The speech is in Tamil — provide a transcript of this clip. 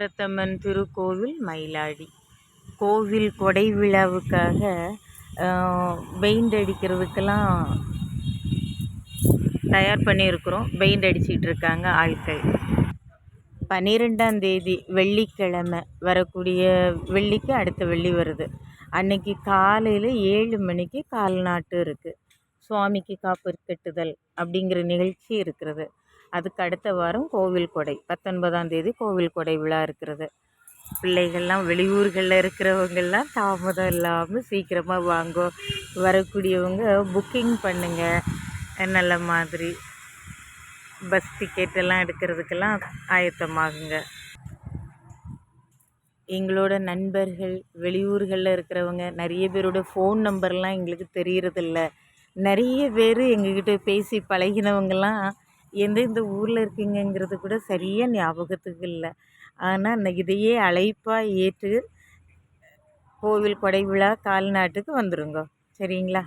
பிரத்தம்மன் திருக்கோவில் மயிலாடி. கோவில் கொடை விழாவுக்காக பெயிண்ட் அடிக்கிறதுக்கெல்லாம் தயார் பண்ணியிருக்கிறோம். பெயிண்ட் அடிச்சிட்டு இருக்காங்க ஆட்கள். பன்னிரெண்டாம் தேதி வெள்ளிக்கிழமை வரக்கூடிய வெள்ளிக்கு அடுத்த வெள்ளி வருது. அன்னைக்கு காலையில் ஏழு மணிக்கு கால்நாட்டு இருக்குது சுவாமிக்கு காப்பு கட்டுதல் அப்படிங்கிற நிகழ்ச்சி இருக்கிறது. அதுக்கு அடுத்த வாரம் கோவில் கொடை. பத்தொன்பதாம் தேதி கோவில் கொடை விழா இருக்கிறது. பிள்ளைகள்லாம் வெளியூர்களில் இருக்கிறவங்கெல்லாம் தாமதம் இல்லாமல் சீக்கிரமாக வாங்கோ வரக்கூடியவங்க புக்கிங் பண்ணுங்கள் நல்ல மாதிரி பஸ் டிக்கெட் எல்லாம் எடுக்கிறதுக்கெல்லாம் ஆயத்தமாகுங்க. எங்களோட நண்பர்கள் வெளியூர்களில் இருக்கிறவங்க நிறைய பேரோட ஃபோன் நம்பர்லாம் எங்களுக்கு தெரியறதில்ல. நிறைய பேர் எங்ககிட்ட பேசி பழகினவங்கலாம் எந்தெந்த ஊரில் இருக்கீங்கங்கிறது கூட சரியாக ஞாபகத்துக்கு இல்லை. ஆனால் இதையே அழைப்பாக ஏற்று கோவில் கொடை விழா கால்நாட்டுக்கு வந்துடுங்கோ சரிங்களா?